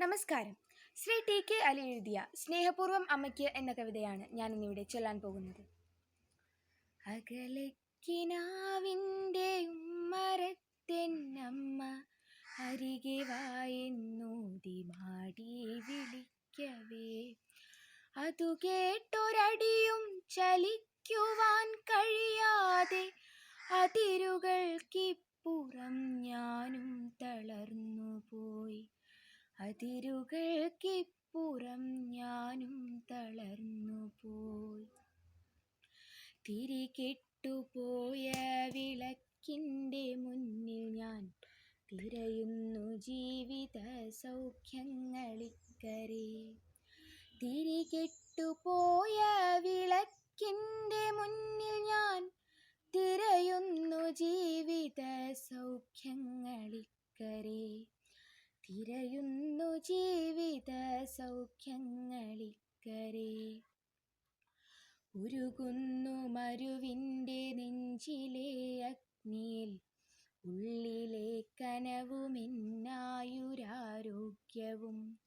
നമസ്കാരം. Shri T K Ali എഴുതിയ സ്നേഹപൂർവം അമ്മയ്ക്ക് എന്ന കവിതയാണ് ഞാൻ ഇന്നിവിടെ ചൊല്ലാൻ പോകുന്നത്. അകലക്കിനാവിന്റെ ഉമ്മരത്തെന്നമ്മ അരികെ വായെന്നൂതി മാടി വിളിക്കവേ. അതു കേട്ടൊരടിയും ചലിക്കുവാൻ കഴിയാതെ അതിരുകൾക്കിപ്പുറം ഞാനും തളർന്നുപോയി അതിരുകൾക്കിപ്പുറം ഞാനും തളർന്നു പോയി തിരികെട്ടുപോയ വിളക്കിന്റെ മുന്നിൽ ഞാൻ തിരയുന്നു ജീവിത സൗഖ്യങ്ങളിക്കരെ തിരികെട്ടുപോയ വിളക്കിന്റെ മുന്നിൽ ഞാൻ തിരയുന്നു ജീവിത സൗഖ്യങ്ങളിക്കരെ തിരയുന്നു ജീവിത സൗഖ്യങ്ങളിക്കരെ. ഉരുകുന്നു മരുവിന്റെ നെഞ്ചിലെ അഗ്നിയിൽ. ഉള്ളിലെ കനവുമെന്നായുരാരോഗ്യവും.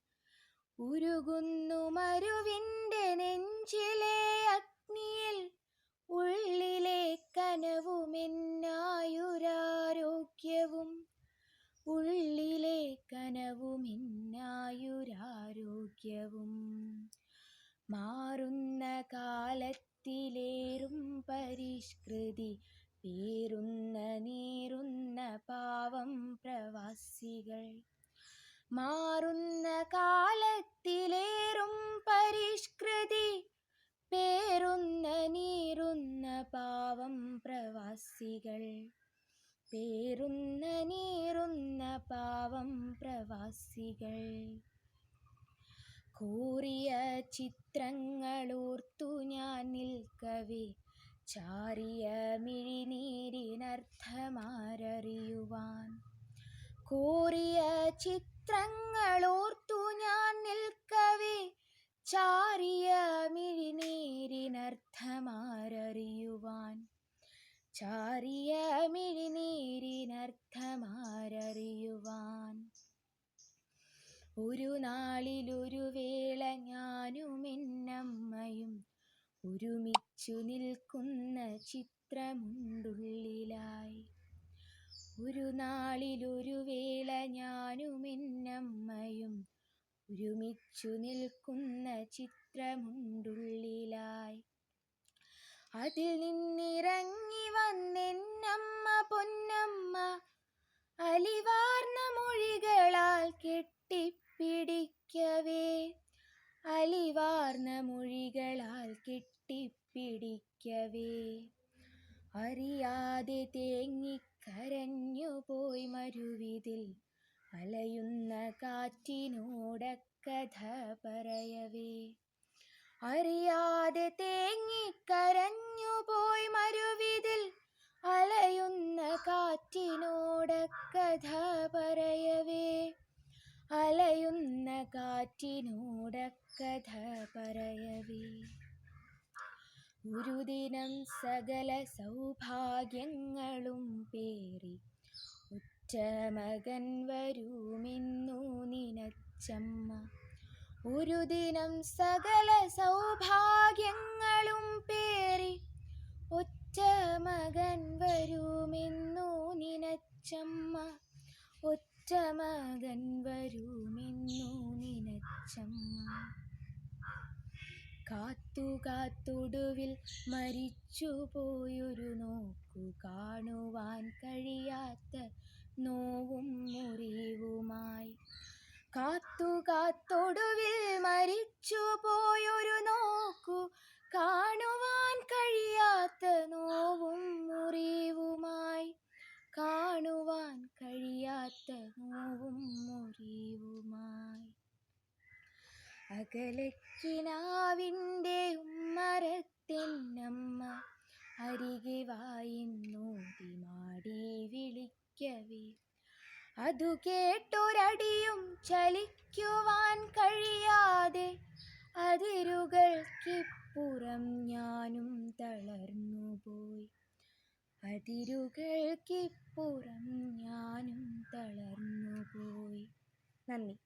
ഉരുകുന്നു മരുവിന്റെ നെഞ്ചിലെ അഗ്നിയിൽ. ഉള്ളിലെ കനവുമെന്നായുരാരോഗ്യവും മാറുന്ന കാലത്തിലേറും പരിഷ്കൃതി പേറുന്ന നീറുന്ന പാവം പ്രവാസികൾ. മാറുന്ന കാലത്തിലേറും പരിഷ്കൃതി പേറുന്ന നീറുന്ന പാവം പ്രവാസികൾ. പേറുന്ന നീറുന്ന പാവം പ്രവാസികൾ. കൂറിയ ചിത്രങ്ങളോർത്തു ഞാൻ നിൽക്കവേ. ചാരിയ മിഴിനീരിനർത്ഥമാരറിയുവാൻ. കൂറിയ ചിത്രങ്ങളോർത്തു ഞാൻ നിൽക്കവേ. ചാരിയ മിഴിനീരിനർത്ഥമാരറിയുവാൻ. ചാരിയ മിഴിനീരിനർത്ഥമാരറിയുവാൻ. ഒരു നാളിലൊരു വേള ഞാനും എന്നമ്മയും ഒരുമിച്ചു നിൽക്കുന്ന ചിത്രമുണ്ടുള്ളിലായി. ഒരു നാളിലൊരു വേള ഞാനും എന്നമ്മയും ഒരുമിച്ചു നിൽക്കുന്ന ചിത്രമുണ്ടുള്ളിലായി. അതിൽ നിന്നിറങ്ങി വന്നെന്നമ്മ പൊന്നമ്മ അലിവാർന്ന മൊഴികളാൽ കെട്ടിപ്പിടിക്കവേ അറിയാതെ തേങ്ങിക്കരഞ്ഞു പോയി മരുവിതിൽ അലയുന്ന കാറ്റിനോടക്കഥ പറയവേ. അറിയാതെ തേങ്ങിക്കരഞ്ഞു പോയി മരുവിതിൽ അലയുന്ന കാറ്റിനോടക്കഥ പറയവേ. അലയുന്ന കാറ്റിനോടക്കഥ പറയവേ. ഒരു ദിനം സകല സൗഭാഗ്യങ്ങളും പേറി. ഉറ്റ മകൻ വരുമെന്നു നിനച്ചമ്മ. ഒരു ദിനം സകല സൗഭാഗ്യങ്ങളും പേറി. ഒറ്റ മകൻ വരുമെന്നു നിനച്ചമ്മ. ഒറ്റ മകൻ വരുമെന്നു നിനച്ചമ്മ. കാത്തു കാത്തൊടുവിൽ മരിച്ചു പോയൊരു നോക്കു കാണുവാൻ കഴിയാത്ത നോവും മുറിവുമായി. കാത്തു കാത്തൊടുവിൽ മരിച്ചു പോയൊരു നോക്കു കാണുവാൻ അകലക്കിനാവിന്റെ ഉമ്മരത്തിനമ്മ അരികെ വായിന്നൂതി മാടി വിളിക്കവേ. അതു കേട്ടൊരടിയും ചലിക്കുവാൻ കഴിയാതെ അതിരുകൾക്കിപ്പുറം ഞാനും തളർന്നുപോയി. അതിരുകൾക്കിപ്പുറം ഞാനും തളർന്നുപോയി. നന്ദി.